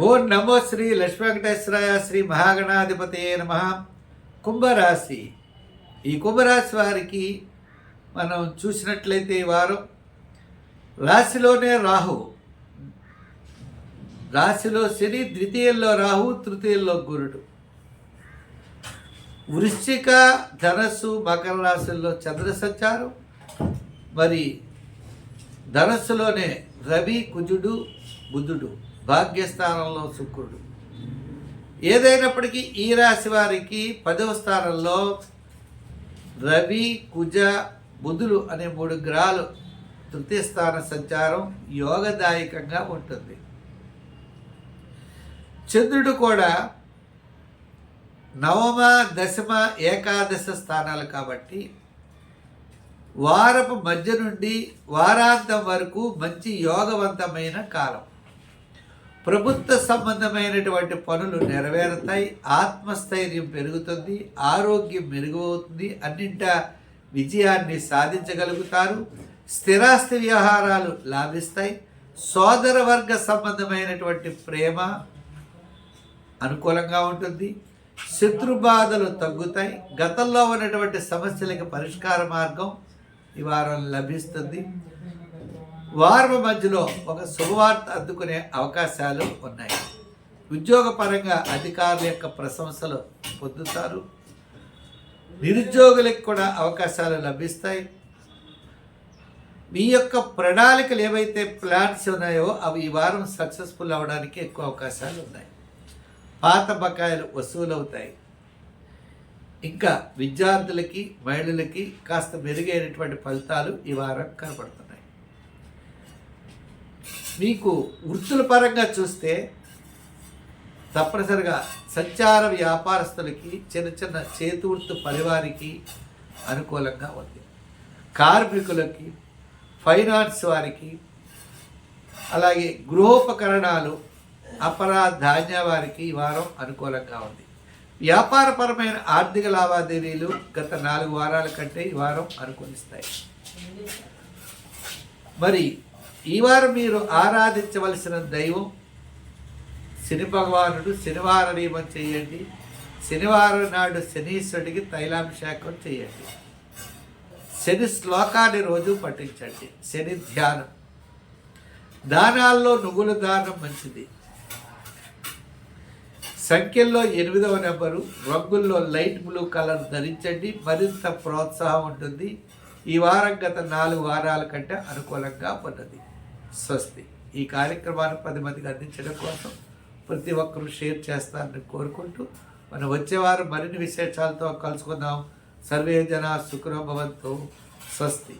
ఓం నమో శ్రీ లక్ష్మీ వెంకటేశ్వరాయ శ్రీ మహాగణాధిపతి నమ. కుంభరాశి. ఈ కుంభరాశి వారికి మనం చూసినట్లయితే ఈ వారం రాశిలోనే రాహు. రాశిలో శని ద్వితీయంలో రాహు తృతీయంలో గురుడు. వృశ్చిక ధనస్సు మకర రాశుల్లో చంద్ర సంచారం మరి ధనస్సులోనే రవి కుజుడు బుధుడు. భాగ్యస్థానంలో శుక్రుడు. ఏదైనప్పటికీ ఈ రాశి వారికి పదవ స్థానంలో రవి కుజ బుధులు అనే మూడు గ్రహాలు తృతీయ స్థాన సంచారం యోగదాయకంగా ఉంటుంది. చంద్రుడు కూడా నవమ దశమ ఏకాదశ స్థానాలు కాబట్టి వారపు మధ్య నుండి వారాంతం వరకు మంచి యోగవంతమైన కాలం. ప్రభుత్వ సంబంధమైనటువంటి పనులు నెరవేరుతాయి ఆత్మస్థైర్యం పెరుగుతుంది ఆరోగ్యం మెరుగవుతుంది అన్నింట విజయాన్ని సాధించగలుగుతారు. స్థిరాస్తి వ్యవహారాలు లాభిస్తాయి. సోదర వర్గ సంబంధమైనటువంటి ప్రేమ అనుకూలంగా ఉంటుంది. శత్రుబాధలు తగ్గుతాయి. గతంలో ఉన్నటువంటి సమస్యలకు పరిష్కార మార్గం ఈ వారం లభిస్తుంది. వారం మధ్యలో ఒక శుభవార్త అందుకునే అవకాశాలు ఉన్నాయి. ఉద్యోగపరంగా అధికారుల యొక్క ప్రశంసలు పొందుతారు. నిరుద్యోగులకు కూడా అవకాశాలు లభిస్తాయి. మీ యొక్క ప్రణాళికలు ఏవైతే ప్లాన్స్ ఉన్నాయో అవి ఈ వారం సక్సెస్ఫుల్ అవ్వడానికి ఎక్కువ అవకాశాలు ఉన్నాయి. పాత బకాయిలు వసూలవుతాయి. ఇంకా విద్యార్థులకి మహిళలకి కాస్త మెరుగైనటువంటి ఫలితాలు ఈ వారం కనబడుతున్నాయి మీకు వృత్తుల పరంగా చూస్తే తప్పనిసరిగా సంచార వ్యాపారస్తులకి చిన్న చిన్న చేతి వృత్తి పరివారికి అనుకూలంగా ఉంది. కార్మికులకి ఫైనాన్స్ వారికి అలాగే గృహోపకరణాలు అపరా ధాన్య వారికి ఈ వారం అనుకూలంగా ఉంది. వ్యాపారపరమైన ఆర్థిక లావాదేవీలు గత నాలుగు వారాల కంటే ఈ వారం అనుకూలిస్తాయి. మరి ఈ వారం మీరు ఆరాధించవలసిన దైవం శని భగవానుడు శనివార నియమం చేయండి. శనివారం నాడు శనీశ్వరుడికి తైలాభిషేకం చేయండి. శని శ్లోకాన్ని రోజు పఠించండి. శని ధ్యానం. దానాల్లో నువ్వుల దానం మంచిది. సంఖ్యల్లో ఎనిమిదవ నెంబరు రంగుల్లో లైట్ బ్లూ కలర్ ధరించండి. మరింత ప్రోత్సాహం ఉంటుంది. ఈ వారం గత నాలుగు వారాల కంటే అనుకూలంగా ఉన్నది. స్వస్తి. ఈ కార్యక్రమాన్ని పది మందికి అందించడం కోసం ప్రతి ఒక్కరూ షేర్ చేస్తారని కోరుకుంటూ మనం వచ్చేవారు మరిన్ని విశేషాలతో కలుసుకుందాం. సర్వే జన సుఖరో భవంతు. స్వస్తి.